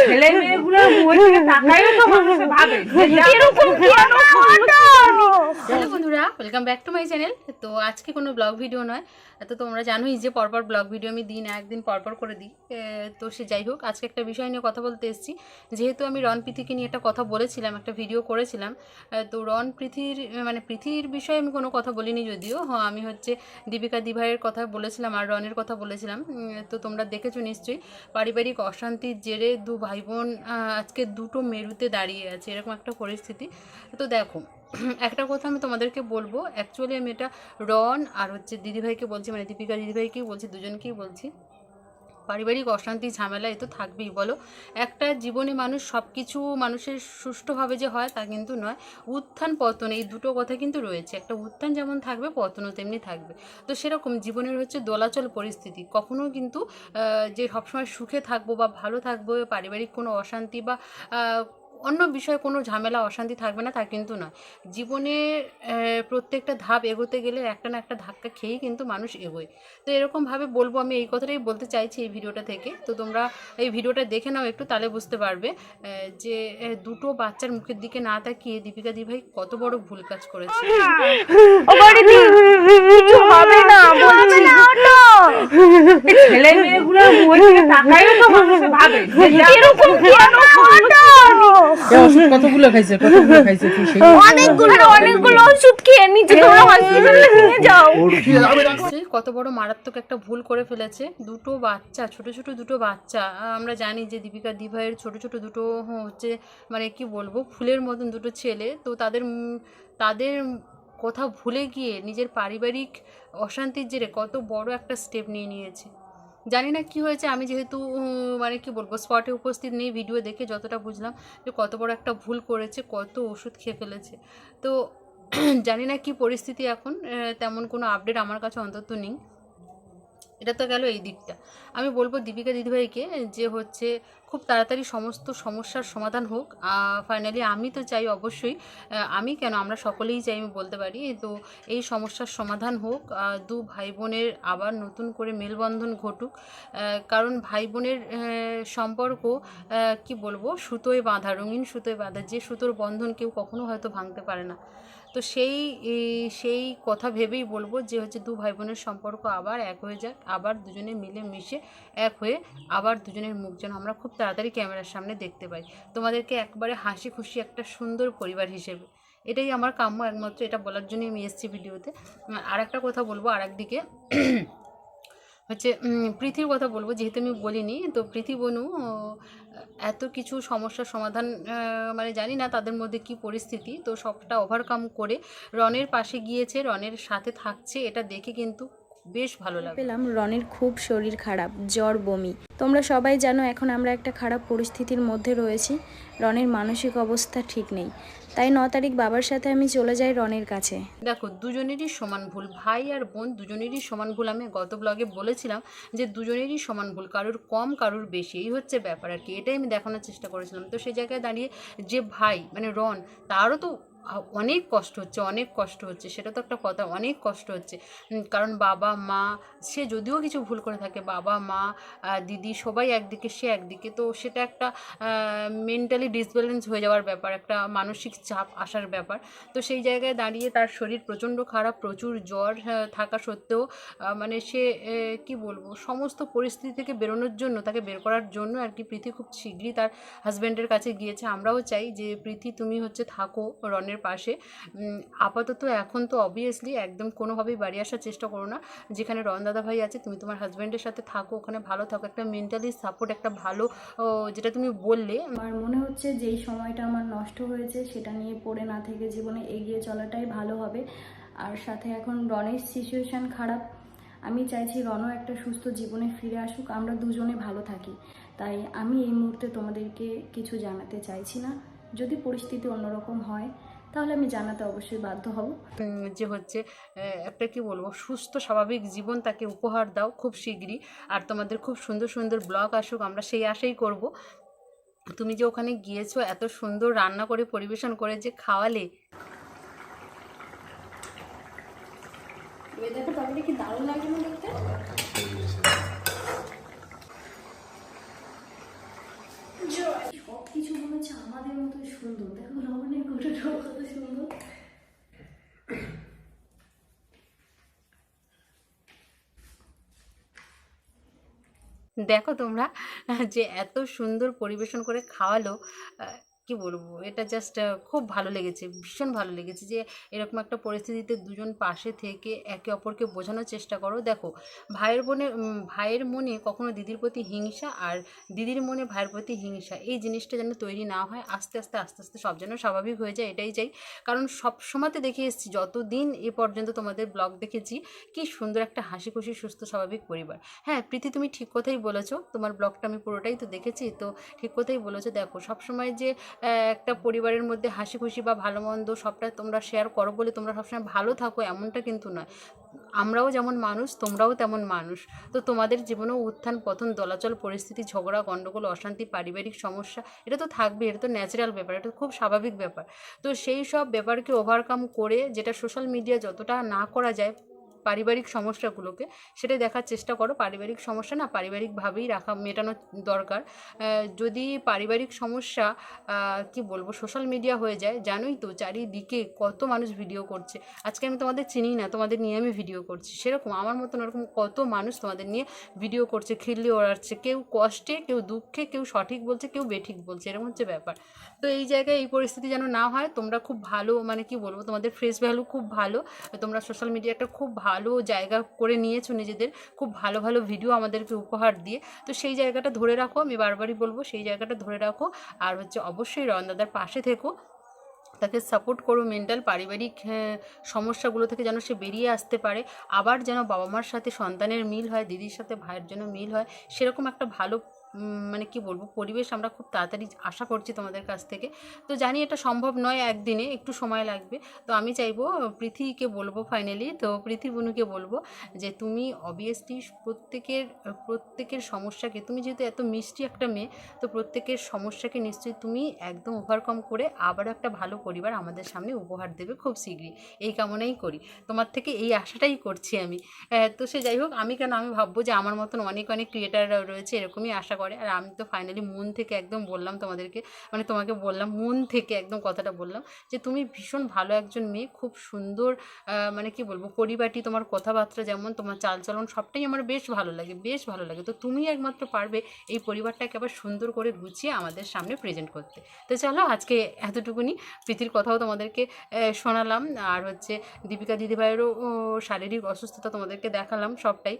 ছেলে মেয়েগুলো মরে তাকাইও তো মানুষে ভাবে। এরকম কেন? Welcome back to my channel তো আজকে কোনো ব্লগ ভিডিও নয়। তো তোমরা জানোই যে পরপর ব্লগ ভিডিও আমি দিন একদিন পরপর করে দিই। তো সে যাই হোক, আজকে একটা বিষয় নিয়ে কথা বলতে এসেছি। যেহেতু আমি রন প্রীতিকে নিয়ে একটা কথা বলেছিলাম, একটা ভিডিও করেছিলাম তো রন পৃথির মানে পৃথির বিষয়ে আমি কোনো কথা বলিনি যদিও। হ্যাঁ আমি হচ্ছে দীপিকা দিভাইয়ের কথা বলেছিলাম আর রনের কথা বলেছিলাম। তো তোমরা দেখেছ নিশ্চয়ই, পারিবারিক অশান্তির জেরে দু ভাই বোন আজকে দুটো মেরুতে দাঁড়িয়ে আছে, এরকম একটা পরিস্থিতি। তো দেখো একটা কথা আমি তোমাদেরকে বলব অ্যাকচুয়ালি আমি এটা রন আর হচ্ছে দিদিভাইকে বলছি মানে দীপিকা দিদিভাইকেই বলছি, দুজনকেই বলছি। পারিবারিক অশান্তি, ঝামেলা এ তো থাকবেই, বলো। একটা জীবনে মানুষ সব কিছু মানুষের সুষ্ঠুভাবে যে হয় তা কিন্তু নয়, উত্থান পতন এই দুটো কথা কিন্তু রয়েছে। একটা উত্থান যেমন থাকবে, পতনও তেমনি থাকবে। তো সেরকম জীবনের হচ্ছে দোলাচল পরিস্থিতি কখনো কিন্তু যে সবসময় সুখে থাকব বা ভালো থাকব, পারিবারিক কোনো অশান্তি বা অন্য বিষয়ে কোনো ঝামেলা অশান্তি থাকবে না তা কিন্তু নয়। জীবনের প্রত্যেকটা ধাপ এগোতে গেলে একটা না একটা ধাক্কা খেয়েই কিন্তু মানুষ এগোয়। তো এরকমভাবে বলব আমি এই কথাটাই বলতে চাইছি এই ভিডিওটা থেকে। তো তোমরা এই ভিডিওটা দেখে নাও একটু তাহলে বুঝতে পারবে আহ, যে দুটো বাচ্চার মুখের দিকে না তাকিয়ে দীপিকা দিভাই কত বড় ভুল কাজ করেছে। কিছু হবে না বলছি। ছেলে মেয়েগুলো দিকে তাকাইও তো মানুষ ভাবে। এরকম কেন? ওষুধ কতগুলো খাইছে? কতগুলো খাইছে অনেকগুলো অনেকগুলো ওষুধ খেয়ে নিচে তোমরা হসপিটালে নিয়ে যাও। কত বড় মারাত্মক একটা ভুল করে ফেলেছে। দুটো বাচ্চা ছোট ছোট দুটো বাচ্চা। আমরা জানি যে দীপিকা দিভাইয়ের ছোট ছোট দুটো হচ্ছে মানে কি বলব ফুলের মতন দুটো ছেলে। তো তাদের তাদের কথা ভুলে গিয়ে নিজের পারিবারিক অশান্তির জেরে কত বড় একটা স্টেপ নিয়ে নিয়েছে। জানি না কি হয়েছে, আমি যেহেতু মানে কি বলব স্পটে উপস্থিত নেই ভিডিও দেখে যতটা বুঝলাম যে কত বড় একটা ভুল করেছে, কত ওষুধ খেয়ে ফেলেছে। তো জানি না কি পরিস্থিতি এখন তেমন কোনো আপডেট আমার কাছে অন্তত নেই। এটা তো গেল এই দিকটা। আমি বলব দীপিকা দিদিভাইকে যে হচ্ছে খুব তাড়াতাড়ি সমস্ত সমস্যার সমাধান হোক। ফাইনালি আমি তো চাই অবশ্যই আমি কেন? আমরা সকলেই চাই, আমি বলতে পারি। তো এই সমস্যার সমাধান হোক দু ভাই বোনের আবার নতুন করে মেলবন্ধন ঘটুক। কারণ ভাই বোনের সম্পর্ক কি বলব? সুতোয় বাঁধা, রঙিন সুতোয় বাঁধা, যে সুতোর বন্ধন কেউ কখনো হয়তো ভাঙতে পারে না। তো সেই সেই কথা ভেবেই বলব যে হচ্ছে দু ভাই বোনের সম্পর্ক আবার এক হয়ে যাক, আবার দুজনে মিলে মিশে এক হয়ে আবার দুজনের মুখ যেন আমরা খুব তাড়াতাড়ি ক্যামেরার সামনে দেখতে পাই। তোমাদেরকে একবারে হাসি খুশি একটা সুন্দর পরিবার হিসেবে। এটাই আমার কাম্য একমাত্র, এটা বলার জন্যই আমি এসেছি ভিডিওতে। আর একটা কথা বলব আর একদিকে হচ্ছে পৃথির কথা বলব, যেহেতু আমি বলিনি, তো পৃথি বনু এত কিছু সমস্যার সমাধান মানে জানি না তাদের মধ্যে কি পরিস্থিতি, তো সবটা ওভারকাম করে রনের পাশে গিয়েছে, রনের সাথে থাকছে, এটা দেখে কিন্তু বেশ ভালো লাগে পেলাম রনের খুব শরীর খারাপ জ্বর বমি। তোমরা সবাই জানো এখন আমরা একটা খারাপ পরিস্থিতির মধ্যে রয়েছি রনের মানসিক অবস্থা ঠিক নেই। তাই ন তারিখ বাবার সাথে আমি চলে যাই রনের কাছে। দেখো দুজনেরই সমান ভুল ভাই আর বোন দুজনেরই সমান ভুল। আমি গত ব্লগে বলেছিলাম যে দুজনেরই সমান ভুল কারোর কম কারোর বেশি। এই হচ্ছে ব্যাপার আর কি এটাই আমি দেখানোর চেষ্টা করেছিলাম। তো সেই জায়গায় দাঁড়িয়ে যে ভাই মানে রন তারও তো অনেক কষ্ট হচ্ছে, অনেক কষ্ট হচ্ছে, সেটা তো একটা কথা, অনেক কষ্ট হচ্ছে। কারণ বাবা, মা, সে যদিও কিছু ভুল করে থাকে, বাবা, মা দিদি, সবাই একদিকে, সে একদিকে, তো সেটা একটা মেন্টালি ডিসব্যালেন্স হয়ে যাওয়ার ব্যাপার, একটা মানসিক চাপ আসার ব্যাপার। তো সেই জায়গায় দাঁড়িয়ে তার শরীর প্রচণ্ড খারাপ, প্রচুর জ্বর থাকা সত্ত্বেও মানে সে কি বলব, সমস্ত পরিস্থিতি থেকে বেরোনোর জন্য, তাকে বের করার জন্য আর কি, প্রীতি খুব শীঘ্রই তার হাজব্যান্ডের কাছে গিয়েছে। আমরাও চাই যে, প্রীতি, তুমি হচ্ছে থাকো, রনের পাশে। আপাতত এখন তো অবভিয়াসলি একদম কোনোভাবেই বাড়ি আসার চেষ্টা করো না। যেখানে রন দাদা ভাই আছে, তুমি তোমার হাজব্যান্ডের সাথে থাকো, ওখানে ভালো থাকো। একটা মেন্টালি সাপোর্ট একটা ভালো যেটা তুমি বললে। আমার মনে হচ্ছে যেই সময়টা আমার নষ্ট হয়েছে, সেটা নিয়ে পড়ে না থেকে জীবনে এগিয়ে চলাটাই ভালো হবে। আর সাথে এখন রনের সিচুয়েশান খারাপ। আমি চাইছি রনও একটা সুস্থ জীবনে ফিরে আসুক। আমরা দুজনে ভালো থাকি। তাই আমি এই মুহূর্তে তোমাদেরকে কিছু জানাতে চাইছি না। যদি পরিস্থিতি অন্যরকম হয় তাহলে আমি জানাতে অবশ্যই বাধ্য হব। যে হচ্ছে একটা কি বলব সুস্থ স্বাভাবিক জীবন তাকে উপহার দাও খুব শীঘ্রই। আর তোমাদের খুব সুন্দর সুন্দর ব্লগ আসুক আমরা সেই আশাই করব। তুমি যে ওখানে গিয়েছো এত সুন্দর রান্না করে পরিবেশন করে যে খাওয়ালে। কি দারুণ লাগে না দেখতে? সব কিছু মনে হচ্ছে আমাদের মতো সুন্দর। দেখো রমণের ঘটনাটাও কত সুন্দর। দেখো তোমরা যে এত সুন্দর পরিবেশন করে খাওয়ালো কি বলব? এটা জাস্ট খুব ভালো লেগেছে, ভীষণ ভালো লেগেছে যে এরকম একটা পরিস্থিতিতে দুজন পাশে থেকে একে অপরকে বোঝানোর চেষ্টা করো। দেখো, ভাইয়ের বোনের ভাইয়ের মনে কখনো দিদির প্রতি হিংসা আর দিদির মনে ভাইয়ের প্রতি হিংসা, এই জিনিসটা যেন তৈরি না হয়, আস্তে আস্তে আস্তে আস্তে সব যেন স্বাভাবিক হয়ে যায়, এটাই চাই। কারণ সব সময়তে দেখে এসেছি, যতদিন এ পর্যন্ত তোমাদের ব্লগ দেখেছি, কি সুন্দর একটা হাসি খুশি, সুস্থ, স্বাভাবিক পরিবার। হ্যাঁ প্রীতি তুমি ঠিক কথাই বলেছ, তোমার ব্লগটা আমি পুরোটাই তো দেখেছি, তো ঠিক কথাই বলেছ। দেখো সবসময় যে একটা পরিবারের মধ্যে হাসি খুশি বা ভালো মন্দ সবটা তোমরা শেয়ার করো বলে তোমরা সবসময় ভালো থাকো এমনটা কিন্তু নয়। আমরাও যেমন মানুষ, তোমরাও তেমন মানুষ। তো তোমাদের জীবনেও উত্থান, পতন, দলাচল, পরিস্থিতি, ঝগড়া গণ্ডগোল অশান্তি, পারিবারিক সমস্যা, এটা তো থাকবে এটা তো ন্যাচারাল ব্যাপার, এটা খুব স্বাভাবিক ব্যাপার। তো সেই সব ব্যাপারকে ওভারকাম করে যেটা সোশ্যাল মিডিয়া যতটা না করা যায় পারিবারিক সমস্যাগুলোকে, সেটাই দেখার চেষ্টা করো। পারিবারিক সমস্যা না, পারিবারিকভাবেই রাখা, মেটানো দরকার। যদি পারিবারিক সমস্যা কি বলব সোশ্যাল মিডিয়া হয়ে যায়, জানোই তো চারিদিকে কত মানুষ ভিডিও করছে। আজকে আমি তোমাদের চিনি না, তোমাদের নিয়ে আমি ভিডিও করছি। সেরকম আমার মতন ওরকম কত মানুষ তোমাদের নিয়ে ভিডিও করছে, খিল্লি ওড়াচ্ছে। কেউ কষ্টে, কেউ দুঃখে, কেউ সঠিক বলছে, কেউ বেঠিক বলছে, এরকম হচ্ছে ব্যাপার। তো এই জায়গায় এই পরিস্থিতি যেন না হয়, তোমরা খুব ভালো মানে কি বলব, তোমাদের ফ্রেশ ভ্যালু খুব ভালো, তোমরা সোশ্যাল মিডিয়া একটা খুব ভালো জায়গা করে নিয়েছো নিজেদের খুব ভালো ভালো ভিডিও আমাদেরকে উপহার দিয়ে। তো সেই জায়গাটা ধরে রাখো আমি বারবারই বলব সেই জায়গাটা ধরে রাখো। আর হচ্ছে অবশ্যই রন দাদার পাশে থেকো। তাকে সাপোর্ট করো মেন্টাল পারিবারিক হ্যাঁ, সমস্যাগুলো থেকে যেন সে বেরিয়ে আসতে পারে। আবার যেন বাবা মার সাথে সন্তানের মিল হয় দিদির সাথে ভাইয়ের জন্য মিল হয় সেরকম একটা ভালো মানে কি বলব, পরিবেশ আমরা খুব তাড়াতাড়ি আশা করছি তোমাদের কাছ থেকে। তো জানি এটা সম্ভব নয় একদিনে, একটু সময় লাগবে। তো আমি চাইব পৃথিবীকে বলব ফাইনালি তো পৃথি বনুকে বলব যে তুমি অবভিয়াসলি প্রত্যেকের প্রত্যেকের সমস্যাকে, তুমি যেহেতু এত মিষ্টি একটা মেয়ে, তো প্রত্যেকের সমস্যাকে নিশ্চয়ই তুমি একদম ওভারকাম করে আবার একটা ভালো পরিবার আমাদের সামনে উপহার দেবে খুব শীঘ্রই। এই কামনাই করি। তোমার থেকে এই আশাটাই করছি আমি। তো সে যাই হোক, আমি কেন, আমি ভাববো যে আমার মতন অনেক অনেক ক্রিয়েটাররা রয়েছে, এরকমই আশা করে আর আমি তো ফাইনালি মন থেকে একদম বললাম তোমাদেরকে মানে তোমাকে বললাম মন থেকে একদম কথাটা বললাম যে, তুমি ভীষণ ভালো একজন মেয়ে, খুব সুন্দর মানে কি বলব পরিবারটি তোমার কথাবার্তা যেমন, তোমার চালচলন সবটাই আমার বেশ ভালো লাগে, বেশ ভালো লাগে। তো তুমি একমাত্র পারবে এই পরিবারটাকে আবার সুন্দর করে গুছিয়ে আমাদের সামনে প্রেজেন্ট করতে। তো চলো, আজকে এতটুকুনি। প্রীতির কথাও তোমাদেরকে শোনালাম। আর হচ্ছে দীপিকা দিদিভাইয়েরও শারীরিক অসুস্থতা তোমাদেরকে দেখালাম সবটাই।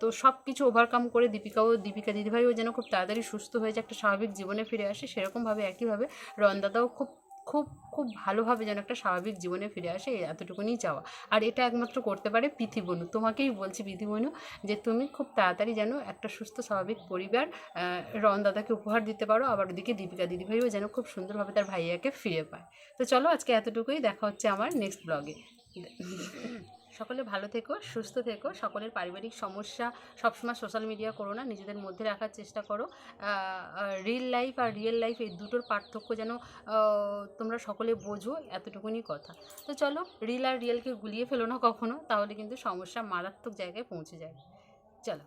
তো সব কিছু ওভারকাম করে দীপিকাও, দীপিকা দিদিভাইও যেন খুব তাড়াতাড়ি সুস্থ হয়ে যে একটা স্বাভাবিক জীবনে ফিরে আসে সেরকমভাবে একইভাবে রন্দাদাও খুব খুব খুব ভালোভাবে যেন একটা স্বাভাবিক জীবনে ফিরে আসে এতটুকুনি চাওয়া। আর এটা একমাত্র করতে পারে পৃথিবনু তোমাকেই বলছি পৃথিবনু যে তুমি খুব তাড়াতাড়ি যেন একটা সুস্থ স্বাভাবিক পরিবার আহ, রন দাদাকে উপহার দিতে পারো আবার ওদিকে দীপিকা দিদিভাইও যেন খুব সুন্দরভাবে তার ভাইয়াকে ফিরে পায়। তো চলো আজকে এতটুকুই দেখা হচ্ছে আমার নেক্সট ব্লগে সকলে ভালো থেকো, সুস্থ থেকো। সকলের পারিবারিক সমস্যা সবসময় সোশ্যাল মিডিয়া করো না, নিজেদের মধ্যে রাখার চেষ্টা করো। রিল লাইফ আর রিয়েল লাইফ এই দুটোর পার্থক্য যেন তোমরা সকলে বোঝো, এতটুকুনি কথা। তো চলো রিল আর রিয়েলকে গুলিয়ে ফেলো না কখনো, তাহলে কিন্তু সমস্যা মারাত্মক জায়গায় পৌঁছে যায় চলো।